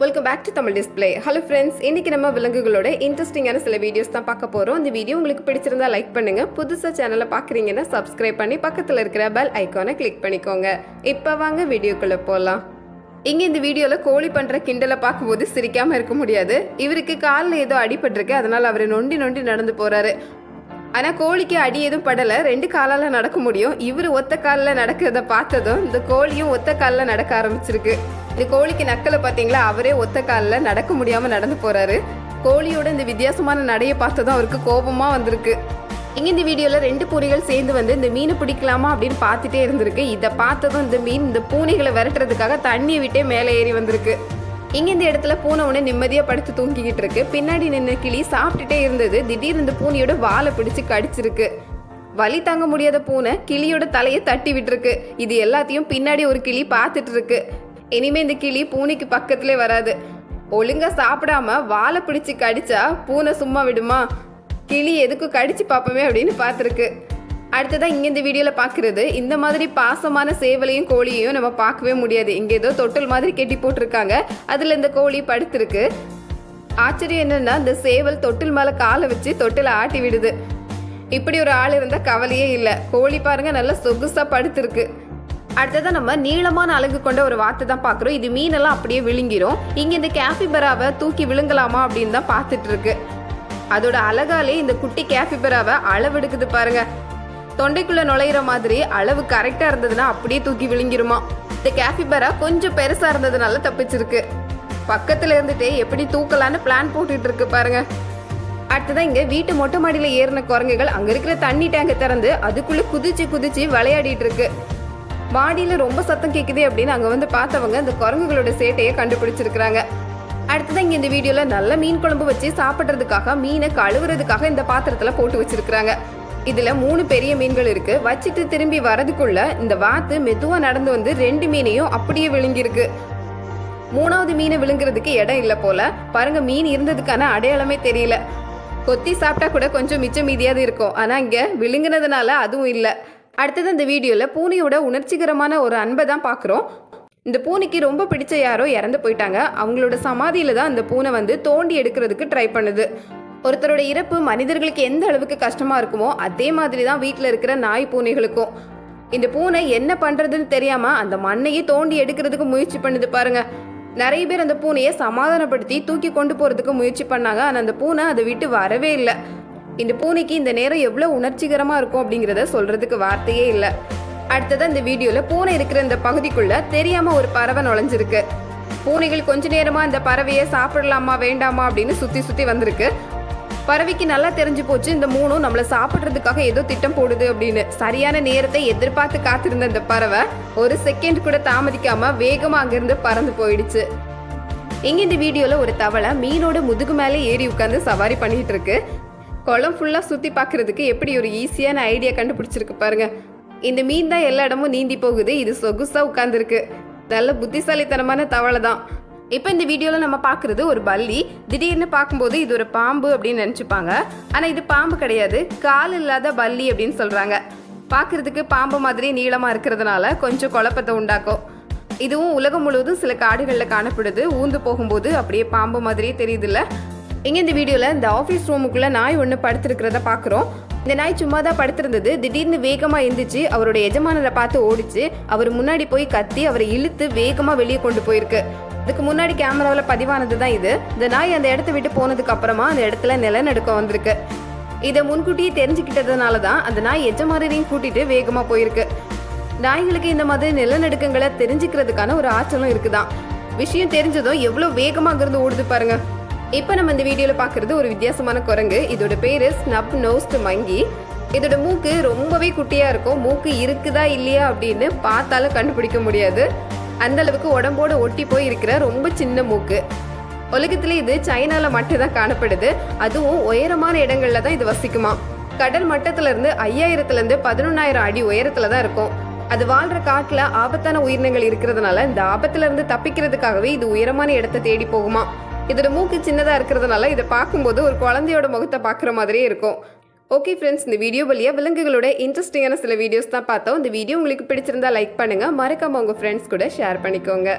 Welcome back to Tamil display hello friends இன்றைக்கி நம்ம விலங்குகளோட இன்ட்ரெஸ்டிங்கான சில வீடியோஸ் தான் பார்க்க போகிறோம் இந்த வீடியோ உங்களுக்கு பிடிச்சிருந்தா லைக் பண்ணுங்க. புதுசாக சேனலை பார்க்குறீங்கன்னா சப்ஸ்கிரைப் பண்ணி பக்கத்தில் இருக்கிற பெல் ஐக்கானை கிளிக் பண்ணிக்கோங்க. இப்போ வாங்க வீடியோக்குள்ளே போகலாம் இங்கே இந்த வீடியோவில் கோழி பண்ணுற கிண்டலை பார்க்கும்போது சிரிக்காமல் இருக்க முடியாது. இவருக்கு காலில் ஏதோ அடிபட்டிருக்கு அதனால் அவர் நொண்டி நொண்டி நடந்து போகிறாரு ஆனால் கோழிக்கு அடி எதுவும் படலை. ரெண்டு காலால் நடக்க முடியும். இவர் ஒத்த காலில் நடக்கிறத பார்த்ததும் இந்த கோழியும் ஒத்த காலில் நடக்க ஆரம்பிச்சிருக்கு. இந்த கோழிக்கு நக்கலை பார்த்தீங்களா? அவரே ஒத்த காலில் நடக்க முடியாமல் நடந்து போகிறாரு கோழியோட இந்த வித்தியாசமான நடையை பார்த்ததும் அவருக்கு கோபமாக வந்திருக்கு. இங்கே இந்த வீடியோவில் ரெண்டு பூனைகள் சேர்ந்து வந்து இந்த மீனை பிடிக்கலாமா அப்படின்னு பார்த்துட்டே இருந்திருக்கு. இதை பார்த்ததும் இந்த மீன் இந்த பூனைகளை விரட்டுறதுக்காக தண்ணியை விட்டே மேலே ஏறி வந்திருக்கு. இங்க இந்த இடத்துல பூனை ஒன்று நிம்மதியா படுத்து தூங்கிக்கிட்டு இருக்கு. பின்னாடி நின்று கிளி சாப்பிட்டுட்டே இருந்தது. திடீர்னு இந்த பூனையோட வாழை பிடிச்சு கடிச்சிருக்கு. வலி தாங்க முடியாத பூனை கிளியோட தலையை தட்டி விட்டுருக்கு. இது எல்லாத்தையும் பின்னாடி ஒரு கிளி பார்த்துட்டு இருக்கு. இனிமே இந்த கிளி பூனைக்கு பக்கத்திலே வராது. ஒழுங்கா சாப்பிடாம வாழை பிடிச்சு கடிச்சா பூனை சும்மா விடுமா? கிளி எதுக்கும் கடிச்சு பார்ப்போமே அப்படின்னு பார்த்துருக்கு. அடுத்ததான் இங்கே இந்த வீடியோவில் பார்க்குறது இந்த மாதிரி பாசமான சேவலையும் கோழியையும் நம்ம பார்க்கவே முடியாது. இங்கே ஏதோ தொட்டில் மாதிரி கெட்டி போட்டிருக்காங்க. அதில் இந்த கோழி படுத்திருக்கு. ஆச்சரியம் என்னென்னா இந்த சேவல் தொட்டில் மேலே காலை வச்சு தொட்டில் ஆட்டி விடுது. இப்படி ஒரு ஆள் இருந்தால் கவலையே இல்லை. கோழி பாருங்கள் நல்லா சொகுசாக படுத்திருக்கு. அடுத்ததான் நம்ம நீளமான அலகு கொண்ட ஒரு வார்த்தை தான் பார்க்குறோம் இது மீனெல்லாம் அப்படியே விழுங்கிரும். இங்கே இந்த கேஃபிபராவை தூக்கி விழுங்கலாமா அப்படின்னு தான் பார்த்துட்டு இருக்கு. அதோட அழகாலே இந்த குட்டி கேஃபிபராவை அளவெடுக்குது பாருங்க. தொண்டைக்குள்ளே நுழையிற மாதிரி அளவு கரெக்டாக இருந்ததுன்னா அப்படியே தூக்கி விழுங்கிருமா. இந்த கேஃபிபரா கொஞ்சம் பெருசாக இருந்ததுனால தப்பிச்சிருக்கு. பக்கத்தில் இருந்துட்டே எப்படி தூக்கலான்னு பிளான் போட்டுட்டு இருக்கு பாருங்க. அடுத்ததான் இங்கே வீட்டு மொட்டை மாடியில் ஏறின குரங்குகள் அங்கே இருக்கிற தண்ணி டேங்கை திறந்து அதுக்குள்ளே குதிச்சு குதிச்சு விளையாடிட்டு இருக்கு. மாடியில் ரொம்ப சத்தம் கேட்குது அப்படின்னு அங்கே வந்து பார்த்தவங்க அந்த குரங்குகளோட சேட்டையை கண்டுபிடிச்சிருக்கிறாங்க. அடுத்ததான் இங்கே இந்த வீடியோவில் நல்ல மீன் குழம்பு வச்சு சாப்பிட்றதுக்காக மீனை கழுவுறதுக்காக இந்த பாத்திரத்தில் போட்டு வச்சிருக்கிறாங்க. இதுல மூணு பெரிய மீன்கள் இருக்கு. வச்சுட்டு திரும்பி வரதுக்குள்ள இந்த வாத்து மெதுவா நடந்து வந்து ரெண்டு மீனையும் அப்படியே விழுங்கிருக்கு மூணாவது மீனை விழுங்குறதுக்கு இடம் இல்லை போல. பாருங்க மீன் இருந்ததுக்கான அடையாளமே தெரியல. கொத்தி சாப்பிட்டா கூட கொஞ்சம் மிச்சம் மீதியாவது இருக்கும். ஆனா இங்க விழுங்குனதுனால அதுவும் இல்லை. அடுத்தது இந்த வீடியோல பூனையோட உணர்ச்சிகரமான ஒரு அன்பை தான் பார்க்குறோம். இந்த பூனைக்கு ரொம்ப பிடிச்ச யாரோ இறந்து போயிட்டாங்க. அவங்களோட சமாதியில தான் அந்த பூனை வந்து தோண்டி எடுக்கிறதுக்கு ட்ரை பண்ணுது. ஒருத்தரோட இறப்பு மனிதர்களுக்கு எந்த அளவுக்கு கஷ்டமா இருக்குமோ அதே மாதிரி தான் வீட்டில் இருக்கிற நாய் பூனைகளுக்கும். இந்த பூனை என்ன பண்றதுன்னு தெரியாம அந்த மண்ணையே தோண்டி எடுக்கிறதுக்கு முயற்சி பண்ணுது பாருங்க. நிறைய பேர் அந்த பூனையை சமாதானப்படுத்தி தூக்கி கொண்டு போறதுக்கு முயற்சி பண்ணாங்க. ஆனால் அந்த பூனை அதை விட்டு வரவே இல்லை. இந்த பூனைக்கு இந்த நேரம் எவ்வளோ உணர்ச்சிகரமா இருக்கும் அப்படிங்கிறத சொல்றதுக்கு வார்த்தையே இல்லை. அடுத்தது இந்த வீடியோல பூனை இருக்கிற இந்த பகுதிக்குள்ள தெரியாம ஒரு பறவை நுழைஞ்சிருக்கு. பூனைகள் கொஞ்ச நேரமா இந்த பறவையை சாப்பிடலாமா வேண்டாமா அப்படின்னு சுத்தி சுத்தி வந்திருக்கு. பறவைக்கு நல்லா தெரிஞ்சு போச்சு. இந்த மூணும் நம்மளை சாப்பிட்றதுக்காக ஏதோ திட்டம் போடுது அப்படின்னு. சரியான நேரத்தை எதிர்பார்த்து காத்திருந்த இந்த பறவை ஒரு செகண்ட் கூட தாமதிக்காம வேகமா அங்கிருந்து பறந்து போயிடுச்சு. இங்க இந்த வீடியோல ஒரு தவளை மீனோட முதுகு மேலே ஏறி உட்காந்து சவாரி பண்ணிட்டு இருக்கு. குளம் ஃபுல்லா சுத்தி பாக்குறதுக்கு எப்படி ஒரு ஈஸியான ஐடியா கண்டுபிடிச்சிருக்கு பாருங்க. இந்த மீன் தான் எல்லா இடமும் நீந்தி போகுது. இது சொகுசா உட்காந்துருக்கு நல்ல புத்திசாலித்தனமான தவளை தான். இப்போ இந்த வீடியோவில் நம்ம பார்க்குறது ஒரு பல்லி. திடீர்னு பார்க்கும்போது இது ஒரு பாம்பு அப்படின்னு நினச்சிப்பாங்க. ஆனால் இது பாம்பு கிடையாது. கால் இல்லாத பல்லி அப்படின்னு சொல்கிறாங்க பார்க்குறதுக்கு பாம்பு மாதிரி நீளமாக இருக்கிறதுனால கொஞ்சம் குழப்பத்தை உண்டாக்கும். இதுவும் உலகம் முழுவதும் சில காடுகளில் காணப்படுது. ஊந்து போகும்போது அப்படியே பாம்பு மாதிரியே தெரியுதுல்ல. இங்கே இந்த வீடியோவில் இந்த ஆஃபீஸ் ரூமுக்குள்ளே நாய் ஒன்று படுத்திருக்கிறத பார்க்குறோம் இந்த நாய் சும்மா தான் படுத்திருந்தது. திடீர்னு வேகமாக எந்திரிச்சு அவரோட எஜமானரை பார்த்து ஓடிச்சு. அவர் முன்னாடி போய் கத்தி அவரை இழுத்து வேகமாக வெளியே கொண்டு போயிருக்கு. இதுக்கு முன்னாடி கேமராவில் பதிவானது தான் இது. இந்த நாய் அந்த இடத்த விட்டு போனதுக்கு அப்புறமா அந்த இடத்துல நிலநடுக்கம் வந்திருக்கு. இதை முன்கூட்டியே தெரிஞ்சுக்கிட்டதுனால தான் அந்த நாய் எஜமானரையும் கூட்டிட்டு வேகமாக போயிருக்கு. நாய்களுக்கு இந்த மாதிரி நிலநடுக்கங்களை தெரிஞ்சுக்கிறதுக்கான ஒரு ஆச்சலும் இருக்குதான். விஷயம் தெரிஞ்சதும் எவ்வளோ வேகமாக இருந்து ஓடுது பாருங்க. இப்போ நம்ம இந்த வீடியோவில் பார்க்குறது ஒரு வித்தியாசமான குரங்கு. இதோட பேர் ஸ்னப் நோஸ்ட் மங்கி. இதோட மூக்கு ரொம்பவே குட்டியாக இருக்கும். மூக்கு இருக்குதா இல்லையா அப்படின்னு பார்த்தாலும் கண்டுபிடிக்க முடியாது. அந்த அளவுக்கு உடம்போட ஒட்டி போய் இருக்கிற ரொம்ப சின்ன மூக்கு. உலகத்துல இது சைனால மட்டும்தான் காணப்படுது. அதுவும் உயரமான இடங்கள்ல தான் இது வசிக்குமா? கடல் மட்டத்துல இருந்து ஐயாயிரத்துல இருந்து பதினொன்னாயிரம் அடி உயரத்துல தான் இருக்கும். அது வாழ்ற காட்டுல ஆபத்தான உயிரினங்கள் இருக்கிறதுனால இந்த ஆபத்துல இருந்து தப்பிக்கிறதுக்காகவே இது உயரமான இடத்தை தேடி போகுமா? இதோட மூக்கு சின்னதா இருக்கிறதுனால இதை பார்க்கும்போது ஒரு குழந்தையோட முகத்தை பார்க்குற மாதிரியே இருக்கும். ஓகே ஃப்ரெண்ட்ஸ் இந்த வீடியோ வழியாக விலங்குகளோட இன்ட்ரெஸ்டிங்கான சில வீடியோஸ் தான் பார்த்தோம். இந்த வீடியோ உங்களுக்கு பிடிச்சிருந்தா லைக் பண்ணுங்கள் மறக்காமல் உங்கள் ஃப்ரெண்ட்ஸ் கூட ஷேர் பண்ணிக்கோங்க.